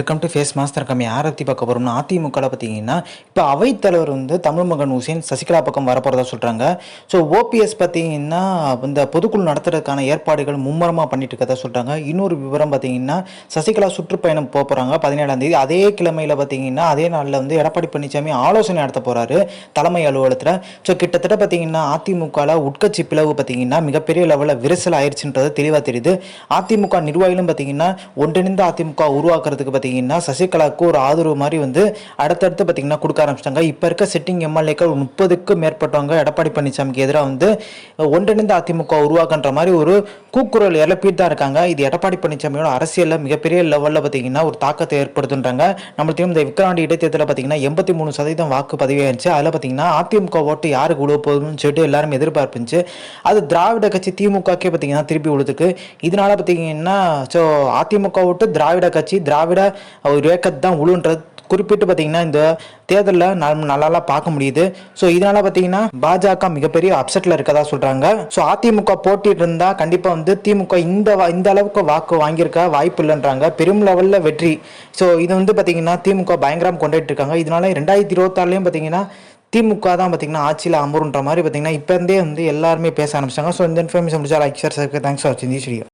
Welcome to face master கம்மி யாரை பற்றி பார்க்க போகிறோம்னா அதிமுகவில் பார்த்தீங்கன்னா இப்போ அவைத்தலைவர் வந்து தமிழ் மகன் ஹுசேன் சசிகலா பக்கம் வரப்போகிறதா சொல்கிறாங்க ஸோ ஓபிஎஸ் பார்த்தீங்கன்னா இந்த பொதுக்குழு நடத்துறதுக்கான ஏற்பாடுகள் மும்முரமாக பண்ணிட்டு இருக்கதா சொல்கிறாங்க இன்னொரு விவரம் பார்த்தீங்கன்னா சசிகலா சுற்றுப்பயணம் போக போகிறாங்க பதினேழாம் தேதி. அதே கிழமையில் பார்த்தீங்கன்னா அதே நாளில் வந்து எடப்பாடி பழனிசாமி ஆலோசனை நடத்த போகிறாரு தலைமை அலுவலகத்தில். ஸோ கிட்டத்தட்ட பார்த்தீங்கன்னா அதிமுகவில் உட்கட்சி பிளவு பார்த்தீங்கன்னா மிகப்பெரிய லெவலில் விரிசல் ஆயிடுச்சுன்றது தெளிவாக தெரியுது. அதிமுக நிர்வாகிகளும் பார்த்தீங்கன்னா ஒன்றிணைந்த அதிமுக உருவாக்குறதுக்கு பார்த்தீங்கன்னா பார்த்தீங்கன்னா சசிகலாவுக்கு ஒரு ஆதரவு மாதிரி வந்து அடுத்தடுத்து பார்த்தீங்கன்னா கொடுக்க ஆரம்பிச்சிட்டாங்க. இப்போ இருக்க சிட்டிங் எம்எல்ஏக்கள் முப்பதுக்கு மேற்பட்டவங்க எடப்பாடி பழனிசாமிக்கு எதிராக வந்து ஒன்றிணைந்த அதிமுக உருவாக்குன்ற மாதிரி ஒரு கூக்குரல் எழுப்பிட்டு தான் இருக்காங்க. இது எடப்பாடி பழனிசாமியோட அரசியலில் மிகப்பெரிய லெவலில் பார்த்தீங்கன்னா ஒரு தாக்கத்தை ஏற்படுத்துன்றாங்க. நம்மளுக்கு இந்த விக்ராண்டி இடைத்தேர்தலில் பார்த்தீங்கன்னா எண்பத்தி மூணு சதவீதம் வாக்கு பதிவாயிருச்சு அதில் பார்த்தீங்கன்னா அதிமுக ஓட்டு யாருக்கு விழுவ போகுதுன்னு சொல்லிட்டு எல்லாரும் எதிர்பார்ப்புச்சு அது திராவிட கட்சி திமுகக்கே பார்த்தீங்கன்னா திருப்பி விழுதுக்கு இதனால பார்த்தீங்கன்னா ஸோ அதிமுக ஓட்டு திராவிட கட்சி திராவிட ஒரு ஏக்கத்து தான் உழுன்றது. குறிப்பிட்டு பார்த்தீங்கன்னா இந்த தேர்தலில் நம்ம நல்லா பார்க்க முடியுது. ஸோ இதனால பார்த்தீங்கன்னா பாஜக மிகப்பெரிய அப்செட்டில் இருக்கதா சொல்கிறாங்க ஸோ அதிமுக போட்டிட்டு இருந்தால் கண்டிப்பாக வந்து திமுக இந்த வா- இந்த அளவுக்கு வாக்கு வாங்கியிருக்க வாய்ப்பு இல்லைன்றாங்க. பெரும் லெவலில் வெற்றி. ஸோ இது வந்து பார்த்தீங்கன்னா திமுக பயங்கரம் கொண்டாடிட்டு இருக்காங்க. இதனால ரெண்டாயிரத்தி இருபத்தாறுலையும் பார்த்தீங்கன்னா திமுக தான் பார்த்தீங்கன்னா ஆட்சியில் அமருன்ற மாதிரி பார்த்தீங்கன்னா இப்போ இருந்தே வந்து எல்லாருமே பேச ஆரம்பிச்சாங்க ஸோ இந்த இன்ஃபர்மேஷன் முடிச்சா லைக் ஷேர் தேங்க்ஸ் ஃபார் வாட்சிங் தி வீடியோ